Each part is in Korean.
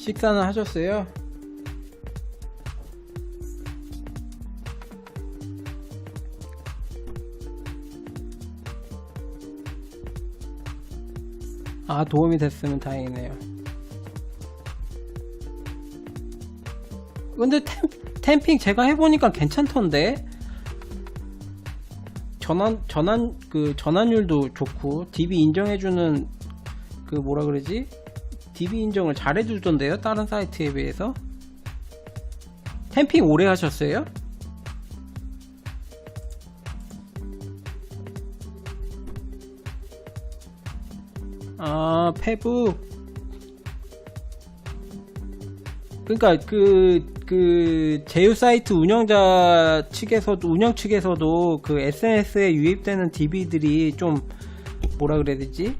식사는 하셨어요? 아, 도움이 됐으면 다행이네요. 근데 템, 템핑 제가 해보니까 괜찮던데? 전환, 전환, 그, 전환율도 좋고, DB 인정해주는, 그, 뭐라 그러지? DB 인정을 잘해주던데요? 다른 사이트에 비해서? 템핑 오래 하셨어요? 아, 페북. 그러니까 그, 그, 제휴 사이트 운영자 측에서도, 운영 측에서도 그 SNS에 유입되는 DB들이 좀, 뭐라 그래야 되지?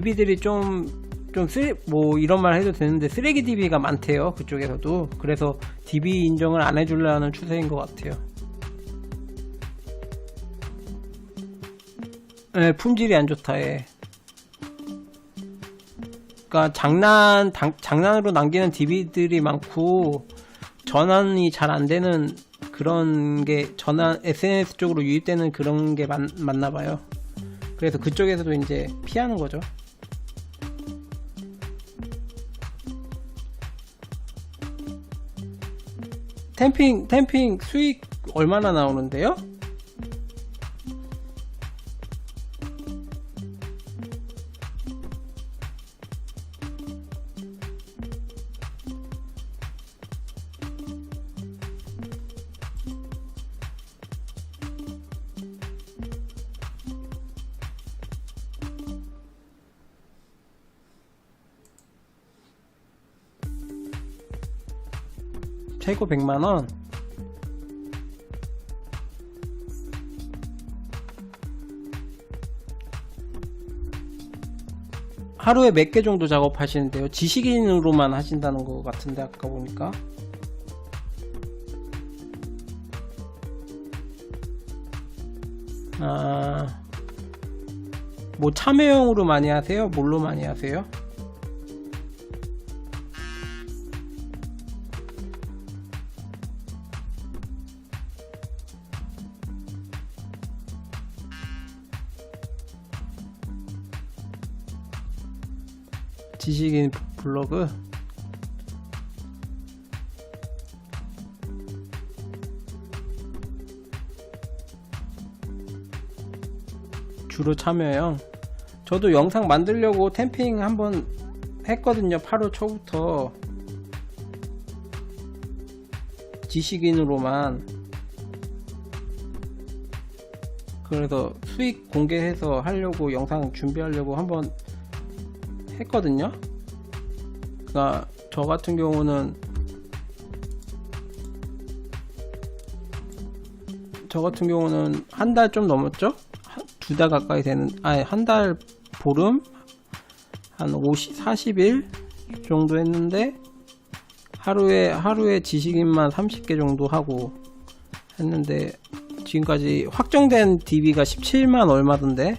DB들이 좀, 좀 쓰레, 뭐 이런 말 해도 되는데 쓰레기 DB가 많대요. 그쪽에서도. 그래서 DB 인정을 안 해주려는 추세인 것 같아요. 네, 품질이 안 좋다, 예. 그러니까 장난 당- 장난으로 남기는 DB들이 많고 전환이 잘 안 되는 그런 게 전환 SNS 쪽으로 유입되는 그런 게 많, 많나 봐요. 그래서 그쪽에서도 이제 피하는 거죠. 템핑 템핑 수익 얼마나 나오는데요? 최고 100만 원. 하루에 몇 개 정도 작업하시는데요? 지식인으로만 하신다는 것 같은데 아까 보니까 아, 뭐 참여형으로 많이 하세요? 뭘로 많이 하세요? 지식인 블로그. 주로 참여형 저도 영상 만들려고 템핑 한번 했거든요. 8월 초부터. 지식인으로만. 그래서 수익 공개해서 하려고 영상 준비하려고 한번 했거든요. 그러니까 저 같은 경우는 저 같은 경우는 한 달 좀 넘었죠? 두 달 가까이 되는 아니 한 달 보름 한 50, 40일 정도 했는데 하루에 하루에 지식인만 30개 정도 하고 했는데 지금까지 확정된 DB가 17만 얼마던데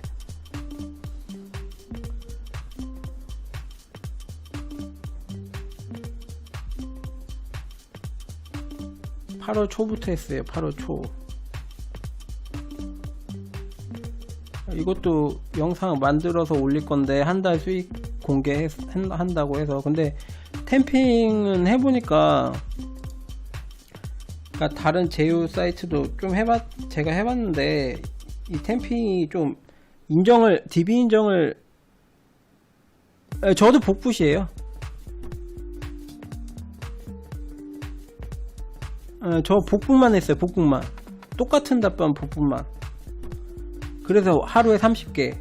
8월 초부터 했어요. 8월 초. 이것도 영상 만들어서 올릴 건데 한 달 수익 공개한다고 해서 근데 템핑은 해보니까 그러니까 다른 제휴 사이트도 좀 해봤 제가 해봤는데 이 템핑이 좀 인정을 DB 인정을 에, 저도 복붙이에요. 어, 저 복붙만 했어요, 복붙만. 똑같은 답변 복붙만. 그래서 하루에 30개.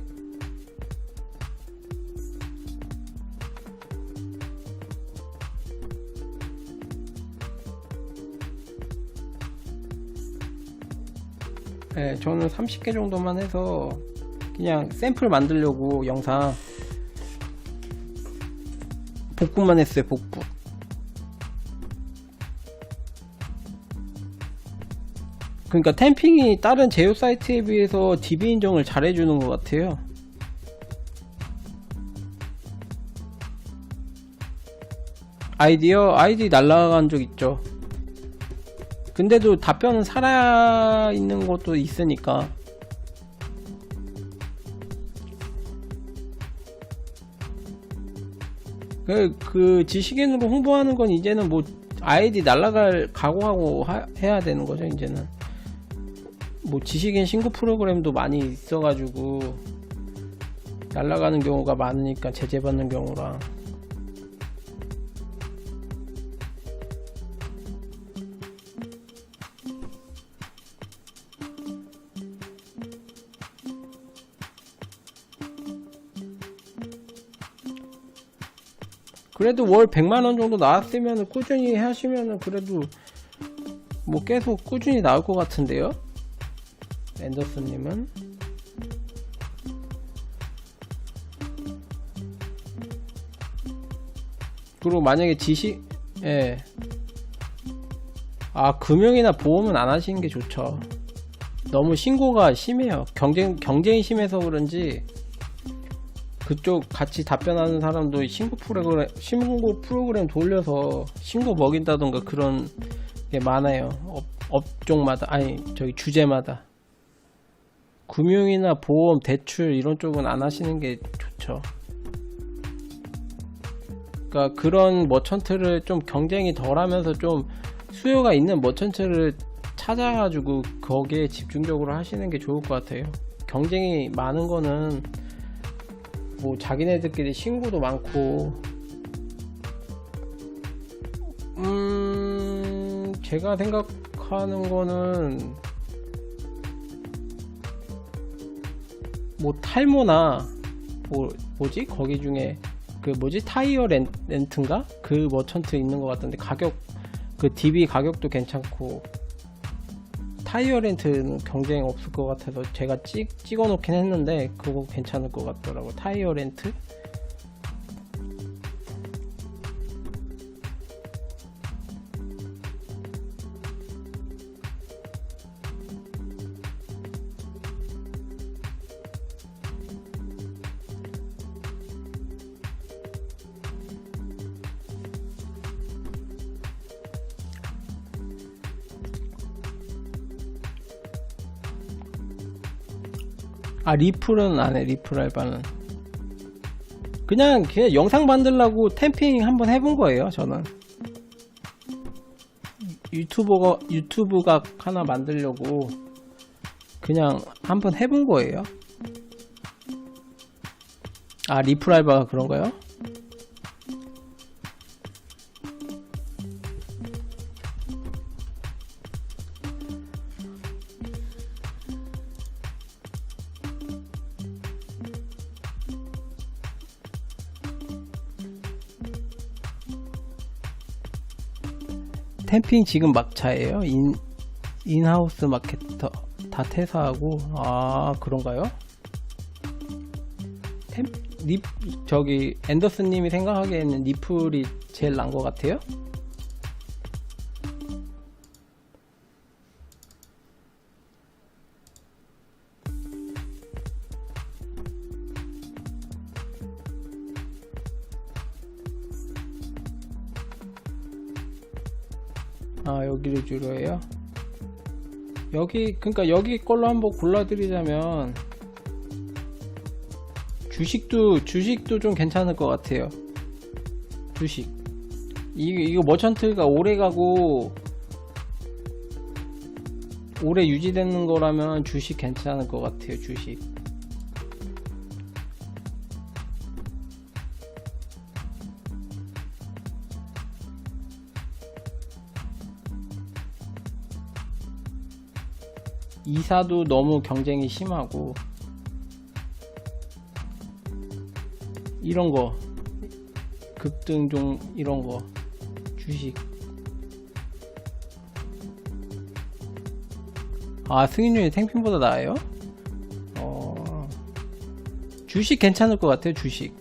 네, 저는 30개 정도만 해서 그냥 샘플 만들려고 영상 복붙만 했어요, 복붙. 그러니까 템핑이 다른 제휴 사이트에 비해서 DB 인정을 잘 해주는 것 같아요. 아이디어 아이디 날라간 적 있죠. 근데도 답변은 살아 있는 것도 있으니까. 그, 그 지식인으로 홍보하는 건 이제는 뭐 아이디 날라갈 각오하고 하- 해야 되는 거죠 이제는 뭐 지식인 신고 프로그램도 많이 있어가지고 날라가는 경우가 많으니까 제재받는 경우랑 그래도 월 100만원 정도 나왔으면 꾸준히 하시면은 그래도 뭐 계속 꾸준히 나올 것 같은데요? 앤더슨님은 그리고 만약에 지시 예. 아 금융이나 보험은 안 하시는 게 좋죠. 너무 신고가 심해요. 경쟁 경쟁이 심해서 그런지 그쪽 같이 답변하는 사람도 신고 프로그램 신고 프로그램 돌려서 신고 먹인다던가 그런 게 많아요. 업, 업종마다 아니 저기 주제마다 금융이나 보험, 대출 이런 쪽은 안 하시는 게 좋죠. 그러니까 그런 머천트를 좀 경쟁이 덜하면서 좀 수요가 있는 머천트를 찾아가지고 거기에 집중적으로 하시는 게 좋을 것 같아요. 경쟁이 많은 거는 뭐 자기네들끼리 신고도 많고 음 제가 생각하는 거는 뭐 탈모나 뭐 뭐지? 거기 중에 그 뭐지? 타이어 렌, 렌트인가? 그 머천트 있는 것 같던데 가격 그 DB 가격도 괜찮고 타이어 렌트는 경쟁이 없을 것 같아서 제가 찍, 찍어 놓긴 했는데 그거 괜찮을 것 같더라고 타이어 렌트 아 리플은 안해 리플 알바는. 그냥 그냥 영상 만들라고 템핑 한번 해본 거예요 저는. 유튜버가 유튜브가 하나 만들려고 그냥 한번 해본 거예요. 아 리플 알바가 그런가요? 템핑 지금 막차예요? 인, 인하우스 마케터 다 퇴사하고 아 그런가요? 템, 립 저기 앤더슨님이 생각하기에는 리플이 제일 난 것 같아요? 아 여기를 주로 해요? 여기 그러니까 여기 걸로 한번 골라 드리자면 주식도 주식도 좀 괜찮을 것 같아요. 주식. 이, 이거 머천트가 오래 가고 오래 유지되는 거라면 주식 괜찮을 것 같아요 주식 이사도 너무 경쟁이 심하고 이런 거 급등종 이런 거 주식 아 승인율이 탱핑보다 나아요? 어 주식 괜찮을 것 같아요 주식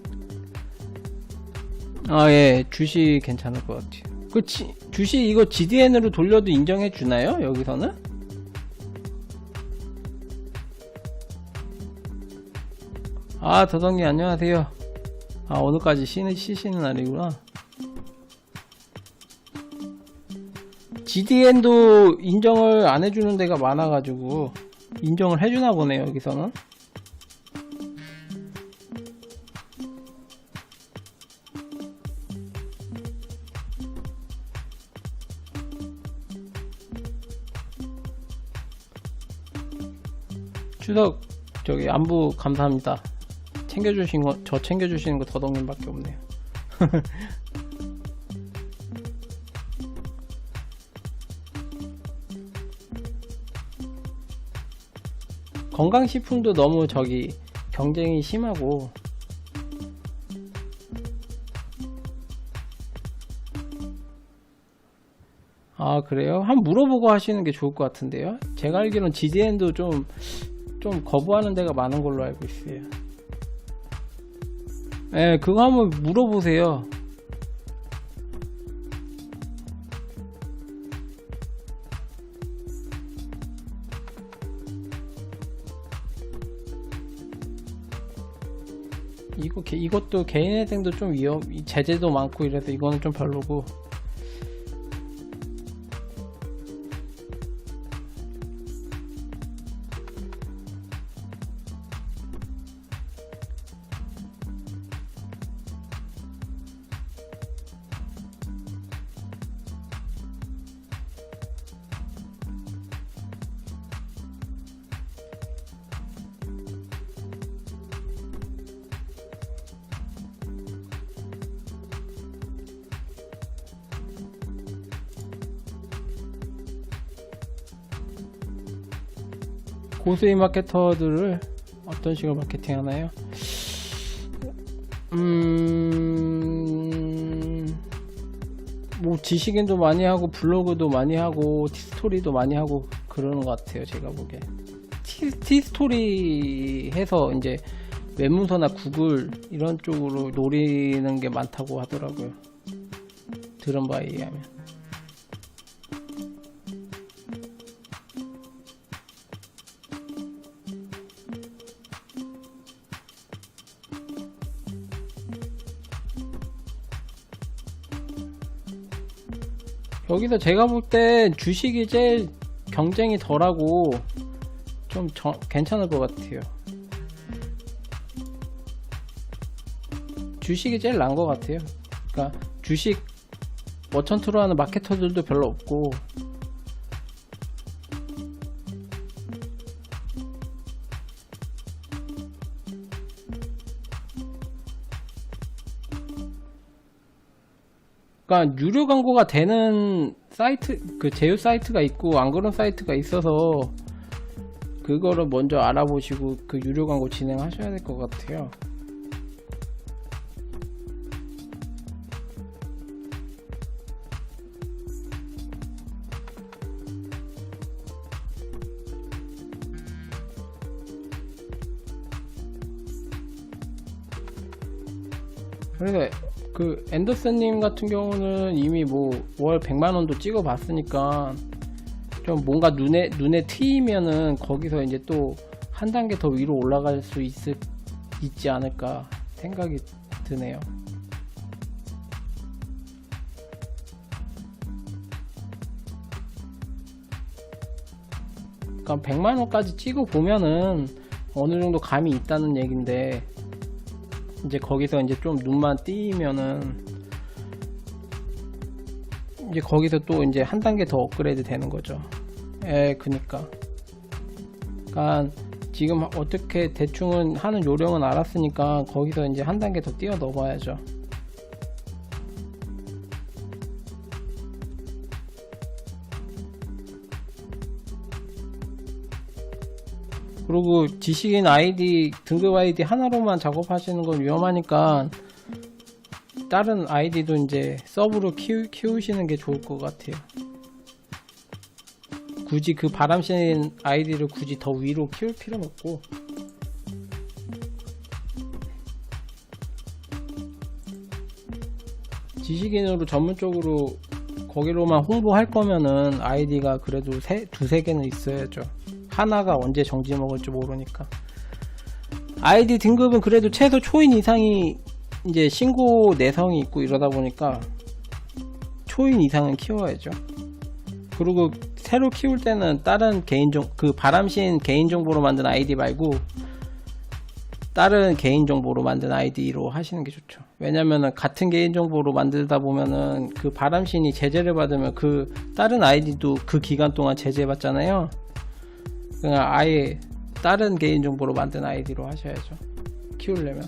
아 예 주식 괜찮을 것 같아요 그 지, 주식 이거 GDN으로 돌려도 인정해 주나요 여기서는? 아, 더덕님 안녕하세요. 아, 오늘까지 쉬는, 쉬시는 날이구나. GDN도 인정을 안 해주는 데가 많아가지고 인정을 해주나 보네요 여기서는 추석 저기 안부 감사합니다 챙겨주신 거 저 챙겨주시는 거 더덕님밖에 없네요 건강식품도 너무 저기 경쟁이 심하고 아 그래요? 한번 물어보고 하시는 게 좋을 것 같은데요? 제가 알기로는 GDN도 좀, 좀 거부하는 데가 많은 걸로 알고 있어요 예, 그거 한번 물어보세요. 이거 개- 이것도 개인 회생도 좀 위험 이 제재도 많고 이래서 이거는 좀 별로고 고수의 마케터들을 어떤 식으로 마케팅 하나요? 음, 뭐 지식인도 많이 하고 블로그도 많이 하고 티스토리도 많이 하고 그러는 것 같아요. 제가 보기에 티, 티스토리 해서 이제 웹문서나 구글 이런 쪽으로 노리는 게 많다고 하더라고요. 들은 바에 의하면. 여기서 제가 볼 땐 주식이 제일 경쟁이 덜하고 좀 저- 괜찮을 것 같아요. 주식이 제일 나은 것 같아요. 그러니까 주식 머천트로 하는 마케터들도 별로 없고 그러니까 유료 광고가 되는 사이트 그 제휴 사이트가 있고 안 그런 사이트가 있어서 그거를 먼저 알아보시고 그 유료 광고 진행하셔야 될 것 같아요. 앤더슨님 같은 경우는 이미 뭐 월 100만 원도 찍어 봤으니까 좀 뭔가 눈에 눈에 트이면은 거기서 이제 또 한 단계 더 위로 올라갈 수 있을 있지 않을까 생각이 드네요. 그러니까 100만 원까지 찍어 보면은 어느 정도 감이 있다는 얘긴데 이제 거기서 이제 좀 눈만 띄면은 이제 거기서 또 이제 한 단계 더 업그레이드 되는 거죠. 예, 그니까. 그니까 지금 어떻게 대충은 하는 요령은 알았으니까 거기서 이제 한 단계 더 뛰어 넣어봐야죠. 그리고 지식인 아이디 등급 아이디 하나로만 작업하시는 건 위험하니까 다른 아이디도 이제 서브로 키우, 키우시는 게 좋을 것 같아요. 굳이 그 바람씨는 아이디를 굳이 더 위로 키울 필요는 없고 지식인으로 전문적으로 거기로만 홍보할 거면은 아이디가 그래도 세, 두세 개는 있어야죠. 하나가 언제 정지 먹을지 모르니까. 아이디 등급은 그래도 최소 초인 이상이 이제 신고 내성이 있고 이러다 보니까 초인 이상은 키워야죠. 그리고 새로 키울 때는 다른 개인정 그 바람신 개인정보로 만든 아이디 말고 다른 개인정보로 만든 아이디로 하시는 게 좋죠. 왜냐면은 같은 개인정보로 만들다 보면은 그 바람신이 제재를 받으면 그 다른 아이디도 그 기간 동안 제재 받잖아요. 그냥 아예 다른 개인정보로 만든 아이디로 하셔야죠. 키우려면.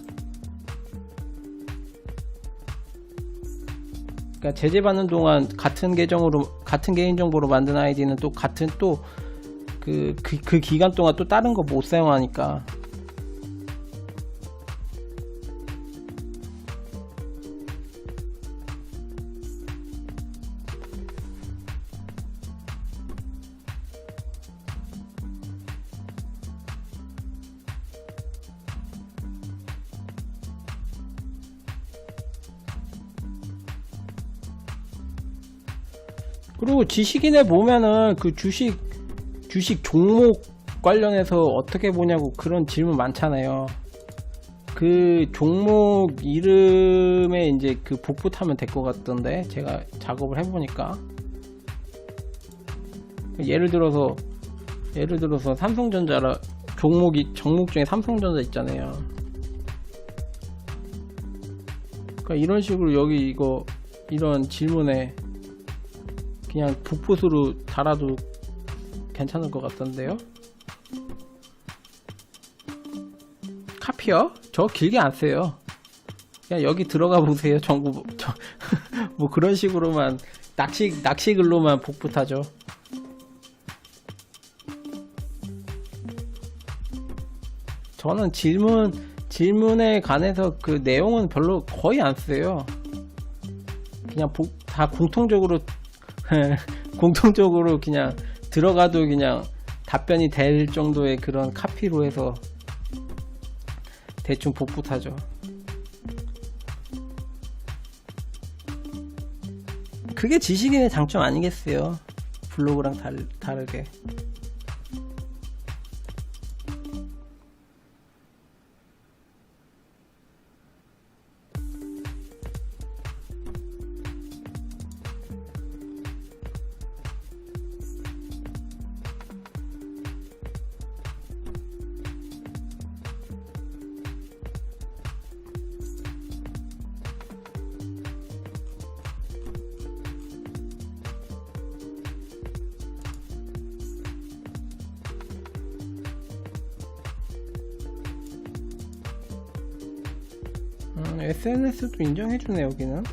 그러니까 제재 받는 동안 같은 계정으로 같은 개인정보로 만든 아이디는 또 같은 또그 그, 그 기간 동안 또 다른 거 못 사용하니까 지식인에 보면은 그 주식 주식 종목 관련해서 어떻게 보냐고 그런 질문 많잖아요. 그 종목 이름에 이제 그 복붙 하면 될 것 같던데 제가 작업을 해보니까 예를 들어서 예를 들어서 삼성전자라 종목이 종목 중에 삼성전자 있잖아요. 그러니까 이런 식으로 여기 이거 이런 질문에 그냥 북풋으로 달아도 괜찮을 것 같던데요? 카피요? 저 길게 안 써요. 그냥 여기 들어가 보세요. 전부 저, 뭐 그런 식으로만 낚시 낚시 글로만 복붙하죠. 저는 질문 질문에 관해서 그 내용은 별로 거의 안 써요. 그냥 복- 다 공통적으로 공통적으로 그냥 들어가도 그냥 답변이 될 정도의 그런 카피로 해서 대충 복붙하죠. 그게 지식인의 장점 아니겠어요? 블로그랑 달, 다르게. SNS도 인정해주네 여기는.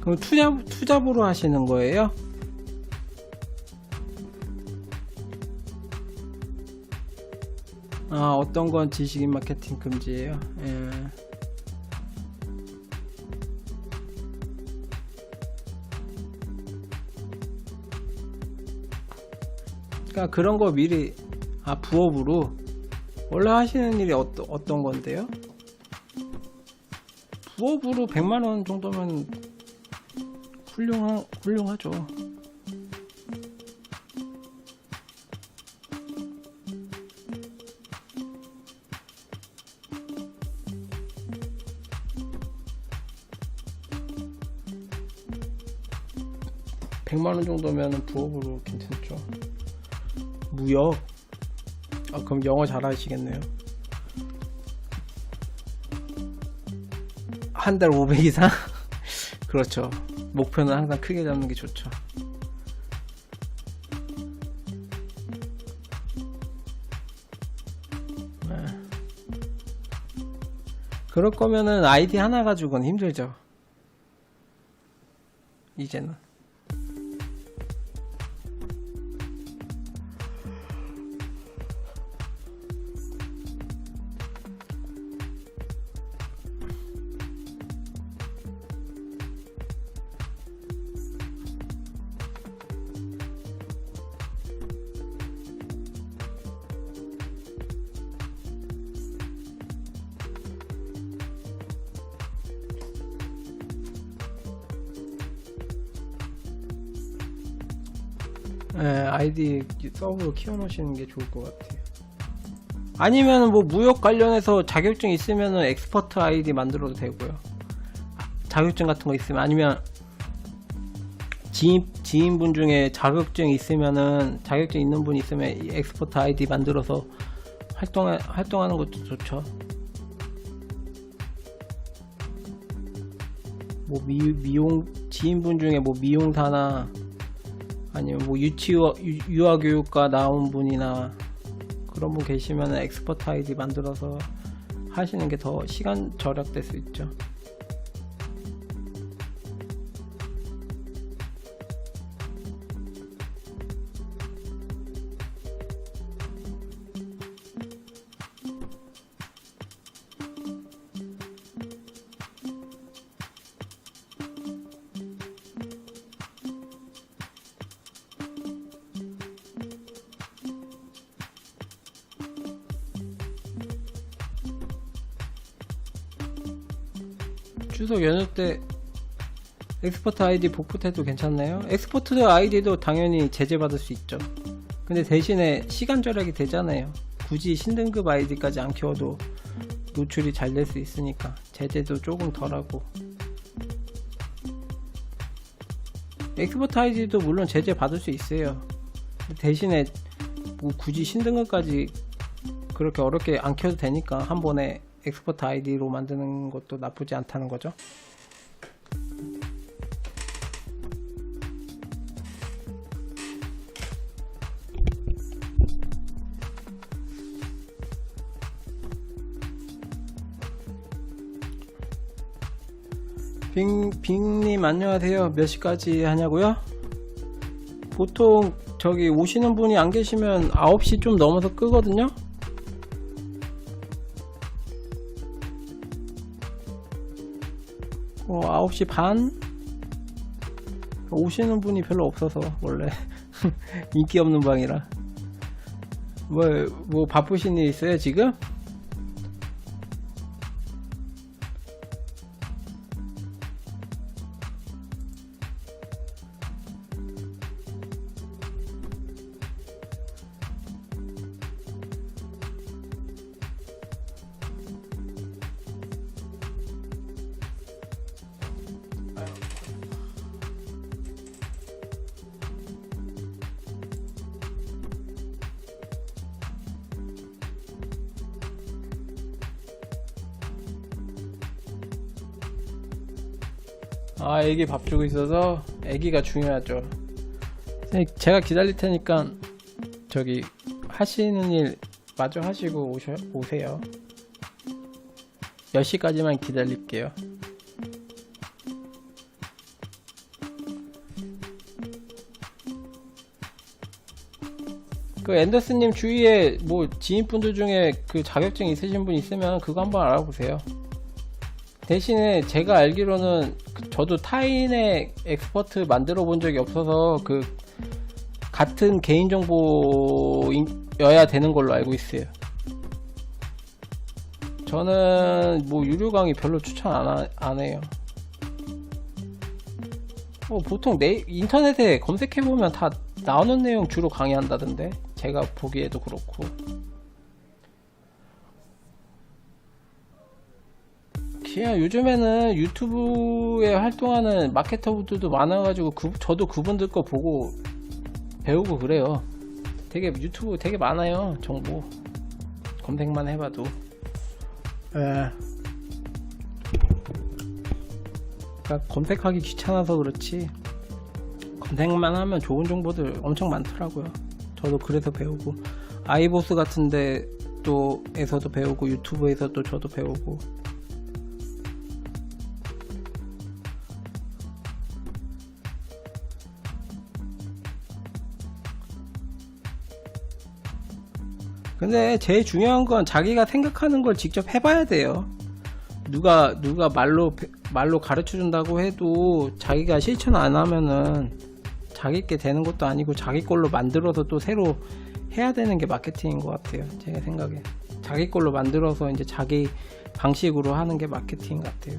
그럼 투자 투잡으로 하시는 거예요? 어떤 건 지식인 마케팅 금지예요. 예. 그러니까 그런 거 미리 아 부업으로 원래 하시는 일이 어떠, 어떤 건데요? 부업으로 100만 원 정도면 훌륭하, 훌륭하죠. 백만원 정도면 부업으로 괜찮죠. 무역. 아, 그럼 영어 잘 하시겠네요. 한 달 500 이상? 그렇죠. 목표는 항상 크게 잡는 게 좋죠. 네. 그럴 거면은 아이디 하나 가지고는 힘들죠. 이제는. 예, 아이디 서브로 키워놓으시는 게 좋을 것 같아요. 아니면 뭐 무역 관련해서 자격증 있으면은 엑스퍼트 아이디 만들어도 되고요. 자격증 같은 거 있으면 아니면 지인 지인분 중에 자격증 있으면은 자격증 있는 분 있으면 이 엑스퍼트 아이디 만들어서 활동 활동하는 것도 좋죠. 뭐 미, 미용 지인분 중에 뭐 미용사나 아니면 뭐 유치원 유- 유아교육과 나온 분이나 그런 분 계시면 엑스퍼트 아이디 만들어서 하시는 게 더 시간 절약될 수 있죠. 때 엑스퍼트 아이디 복붙해도 괜찮나요? 엑스퍼트 아이디도 당연히 제재받을 수 있죠. 근데 대신에 시간 절약이 되잖아요. 굳이 신등급 아이디까지 안 키워도 노출이 잘 될 수 있으니까 제재도 조금 덜하고 엑스퍼트 아이디도 물론 제재 받을 수 있어요. 대신에 뭐 굳이 신등급까지 그렇게 어렵게 안 키워도 되니까 한 번에 엑스퍼트 아이디로 만드는 것도 나쁘지 않다는 거죠. 빙, 빙님 안녕하세요. 몇 시까지 하냐고요? 보통 저기 오시는 분이 안 계시면 9시 좀 넘어서 끄거든요? 어, 9시 반? 오시는 분이 별로 없어서, 원래. 인기 없는 방이라. 뭐, 뭐, 바쁘신 일 있어요, 지금? 아, 애기 밥 주고 있어서 애기가 중요하죠. 제가 기다릴 테니까 저기 하시는 일 마저 하시고 오셔, 오세요. 10시까지만 기다릴게요. 그 앤더슨님 주위에 뭐 지인분들 중에 그 자격증 있으신 분 있으면 그거 한번 알아보세요. 대신에 제가 알기로는 그 저도 타인의 엑스퍼트 만들어 본 적이 없어서 그 같은 개인정보여야 되는 걸로 알고 있어요. 저는 뭐 유료 강의 별로 추천 안, 하- 안 해요. 뭐 보통 내 인터넷에 검색해보면 다 나오는 내용 주로 강의한다던데 제가 보기에도 그렇고 그냥 요즘에는 유튜브에 활동하는 마케터분들도 많아가지고 그, 저도 그분들 거 보고 배우고 그래요. 되게 유튜브 되게 많아요 정보 검색만 해봐도. 예. 그러니까 검색하기 귀찮아서 그렇지 검색만 하면 좋은 정보들 엄청 많더라고요. 저도 그래서 배우고 아이보스 같은데 또 에서도 배우고 유튜브에서도 저도 배우고 근데 제일 중요한 건 자기가 생각하는 걸 직접 해봐야 돼요. 누가 누가 말로 배- 말로 가르쳐 준다고 해도 자기가 실천 안 하면은 자기 게 되는 것도 아니고 자기 걸로 만들어서 또 새로 해야 되는 게 마케팅인 것 같아요. 제가 생각에 자기 걸로 만들어서 이제 자기 방식으로 하는 게 마케팅 같아요.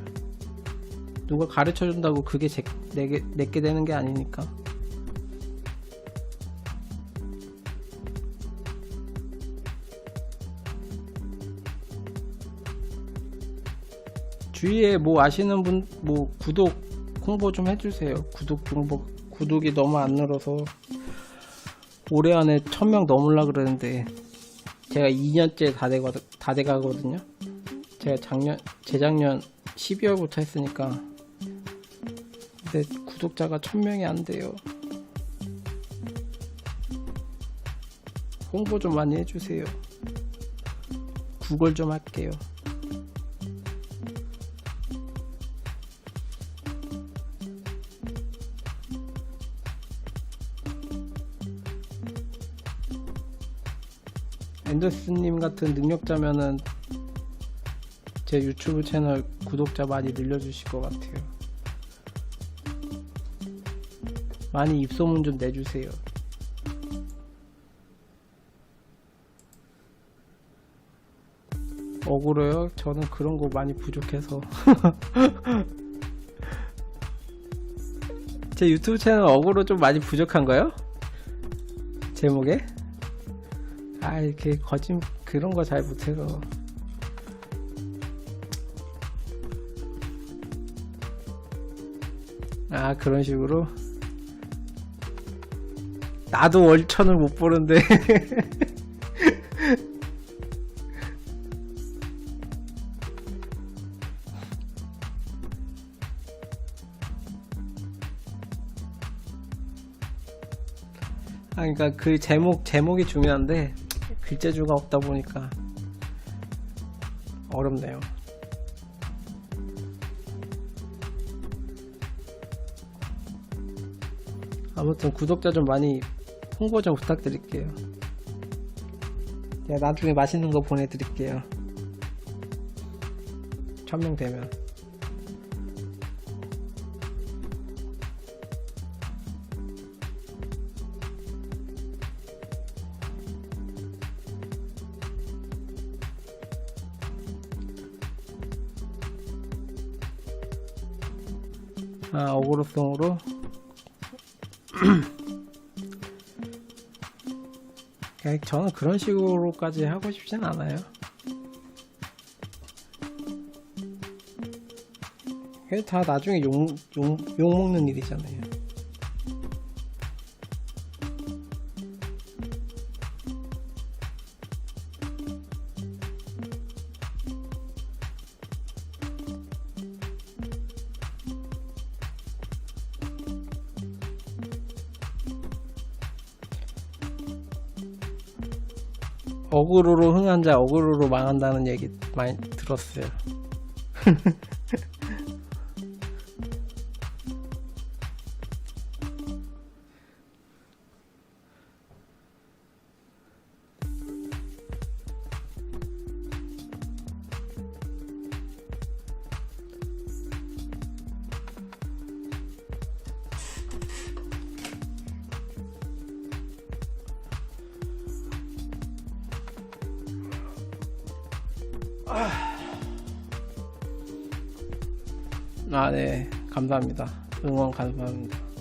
누가 가르쳐 준다고 그게 제, 내게 내게 되는 게 아니니까. 주위에 뭐 아시는 분 뭐 구독 홍보 좀 해주세요. 구독 홍보 구독이 너무 안 늘어서 올해 안에 1000명 넘으려 그러는데 제가 2년째 다 되거든 다 돼가거든요. 제가 작년 재작년 12월부터 했으니까 근데 구독자가 1000명이 안 돼요. 홍보 좀 많이 해주세요. 구글 좀 할게요. 앤더슨님 같은 능력자면은 제 유튜브 채널 구독자 많이 늘려주실 것 같아요. 많이 입소문 좀 내주세요. 억울해요? 저는 그런 거 많이 부족해서. 제 유튜브 채널 억울로 좀 많이 부족한가요? 제목에? 아, 이렇게 거짓, 그런 거 잘 못해서. 아, 그런 식으로? 나도 월천을 못 보는데. 아, 그러니까 그 제목 제목이 중요한데 글재주가 없다 보니까 어렵네요. 아무튼 구독자 좀 많이 홍보 좀 부탁드릴게요. 제가 나중에 맛있는 거 보내드릴게요. 천명 되면. 그냥 저는 그런 식으로까지 하고 싶진 않아요. 그게 다 나중에 욕, 욕, 욕먹는 일이잖아요. 어그로로 흥한 자 어그로로 망한다는 얘기 많이 들었어요. 감사합니다. 응원 감사합니다.